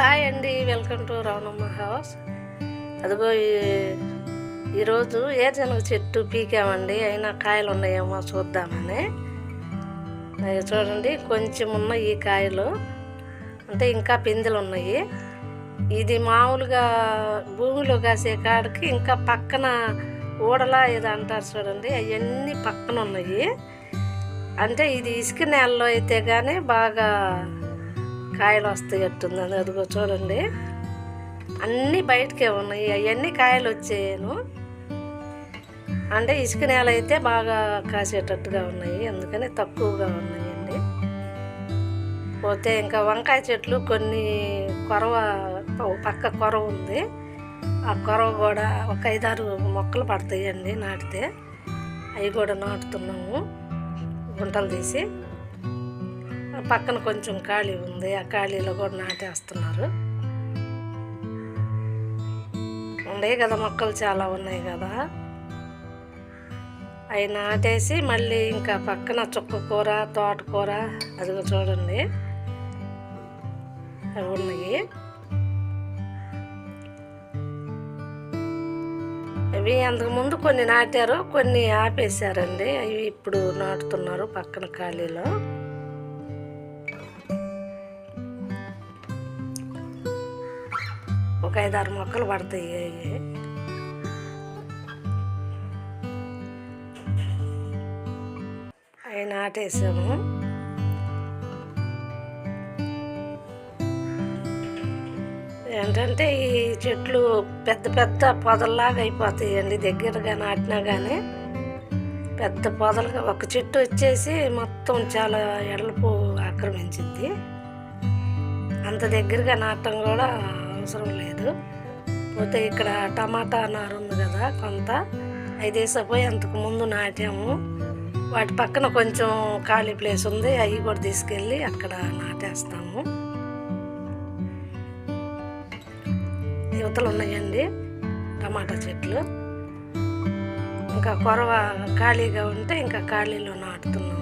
Hi అండి welcome to Ravanamma house. అదిగో ఈ- ఈరోజు ఏజనగ చెట్టు పీకామండి అయినా కాయలు ఉన్నాయేమో చూద్దామని. అవి చూడండి కొంచెం ఉన్న ఈ కాయలు. అంటే ఇంకా పిందెలు ఉన్నాయి ఇది మామూలుగా భూమిలో కాసే కాడికి ఇంకా పక్కన ఊడలా ఏదో అంటారు చూడండి అవన్నీ పక్కన ఉన్నాయి అంటే ఇది ఇసుక నేలలో అయితే కానీ బాగా కాయలు వస్తాయి అట్టుంది అది అదిగో చూడండి. అన్నీ బయటకే ఉన్నాయి. అవన్నీ కాయలు వచ్చాయను. అంటే ఇసుక నేల అయితే బాగా కాసేటట్టుగా ఉన్నాయి. అందుకని తక్కువగా ఉన్నాయండి. పోతే ఇంకా వంకాయ చెట్లు కొన్ని కొరవ పక్క కొరవ ఉంది. ఆ కొరవ కూడా ఒక ఐదారు మొక్కలు పడతాయండి నాటితే. అవి కూడా నాటుతున్నాము. గుంటలు తీసి. పక్కన కొంచెం ఖాళీ ఉంది ఆ ఖాళీలో కూడా నాటేస్తున్నారు. ఉన్నాయి కదా మొక్కలు చాలా ఉన్నాయి కదా. అవి నాటేసి మళ్ళీ ఇంకా పక్కన చుక్క కూర తోటకూర అదిగో చూడండి. అవి ఉన్నాయి. అవి అంతకుముందు కొన్ని నాటారు కొన్ని ఆపేశారండి. అవి ఇప్పుడు నాటుతున్నారు పక్కన ఖాళీలో. ఒక ఐదారు మొక్కలు పడతాయి అవి అవి నాటేసాము. ఏంటంటే ఈ చెట్లు పెద్ద పెద్ద పొదల్లాగా అయిపోతాయండి. దగ్గరగా నాటినా కానీ పెద్ద పొదలుగా ఒక చెట్టు వచ్చేసి మొత్తం చాలా ఎడలపు ఆక్రమించింది. అంత దగ్గరగా నాటడం కూడా అవసరం లేదు. పోతే ఇక్కడ టమాటా నారు ఉంది కదా కొంత. ఐదేసపోయి అంతకు ముందు నాటాము. వాటి పక్కన కొంచెం ఖాళీ ప్లేస్ ఉంది. అవి కూడా తీసుకెళ్ళి అక్కడ నాటేస్తాము. యువతలు ఉన్నాయండి టమాటా చెట్లు. ఇంకా కొరవ ఖాళీగా ఉంటే ఇంకా ఖాళీలో నాటుతున్నాము.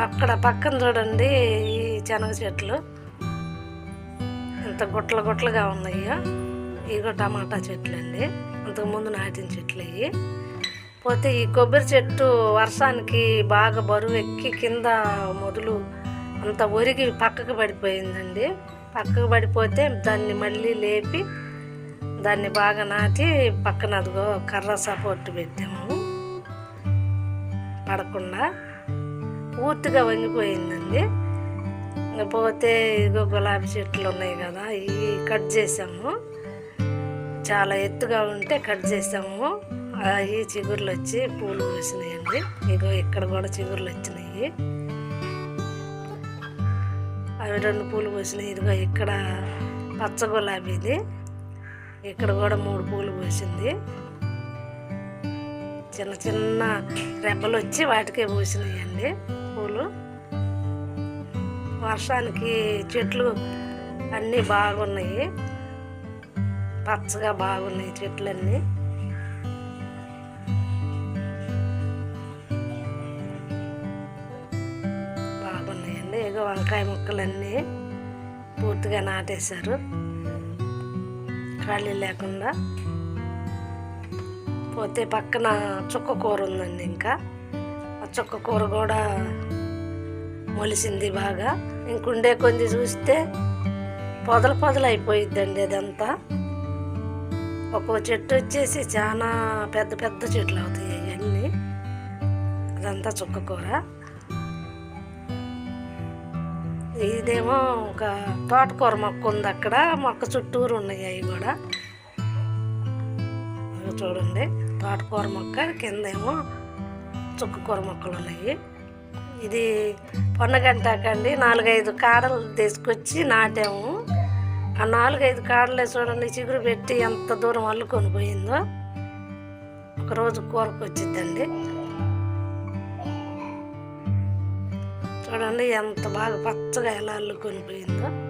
అక్కడ పక్కన చూడండి ఈ శనగ చెట్లు. ఇంత గుట్టలు గుట్టలుగా ఉన్నాయో. ఇగో టమాటా చెట్లు అండి అంతకుముందు నాటిన చెట్లు ఇవి. పోతే ఈ కొబ్బరి చెట్టు వర్షానికి బాగా బరువు ఎక్కి కింద మొదలు అంత ఒరిగి పక్కకు పడిపోయిందండి. పక్కకు పడిపోతే దాన్ని మళ్ళీ లేపి దాన్ని బాగా నాటి పక్కన అదిగో కర్ర సపోర్ట్ పెట్టాము. పడకుండా పూర్తిగా వంగిపోయిందండి. పోతే ఇదిగో గులాబీ చెట్లు ఉన్నాయి కదా ఇవి కట్ చేసాము. చాలా ఎత్తుగా ఉంటే కట్ చేసాము. అవి చిగుర్లు వచ్చి పూలు పూసినాయండి. ఇగో ఇక్కడ కూడా చిగుర్లు వచ్చినాయి. అవి రెండు పూలు పూసినాయి. ఇదిగో ఇక్కడ పచ్చ గులాబీది ఇక్కడ కూడా మూడు పూలు పూసింది. చిన్న చిన్న రెబ్బలు వచ్చి వాటికే పూసినాయండి. వర్షానికి చెట్లు అన్నీ బాగున్నాయి. పచ్చగా బాగున్నాయి చెట్లన్నీ. బాగున్నాయండి ఇక వంకాయ ముక్కలన్నీ పూర్తిగా నాటేశారు. ఖాళీ లేకుండా. పోతే పక్కన చుక్క కూర ఉందండి ఇంకా. ఆ చుక్క కూర కూడా మొలిసింది బాగా. ఇంకుండే కొంది చూస్తే పొదలు పొదలు అయిపోయిద్దండి అదంతా. ఒక్కో చెట్టు వచ్చేసి చాలా పెద్ద పెద్ద చెట్లు అవుతాయి అవన్నీ అదంతా చుక్కకూర ఇదేమో ఒక తోటకూర మొక్క ఉంది అక్కడ. మొక్క చుట్టూరు ఉన్నాయి అవి కూడా. చూడండి తోటకూర మొక్క కిందేమో చుక్కకూర మొక్కలు ఉన్నాయి ఇది పొన్నగంటాకండి. నాలుగైదు కాడలు తీసుకొచ్చి నాటాము. ఆ నాలుగైదు కాడలే చూడండి చిగురు పెట్టి ఎంత దూరం అల్లుకొని పోయిందో. ఒకరోజు కూరకు వచ్చిద్దండి చూడండి ఎంత బాగా పచ్చగా ఎలా అల్లుకొని పోయిందో.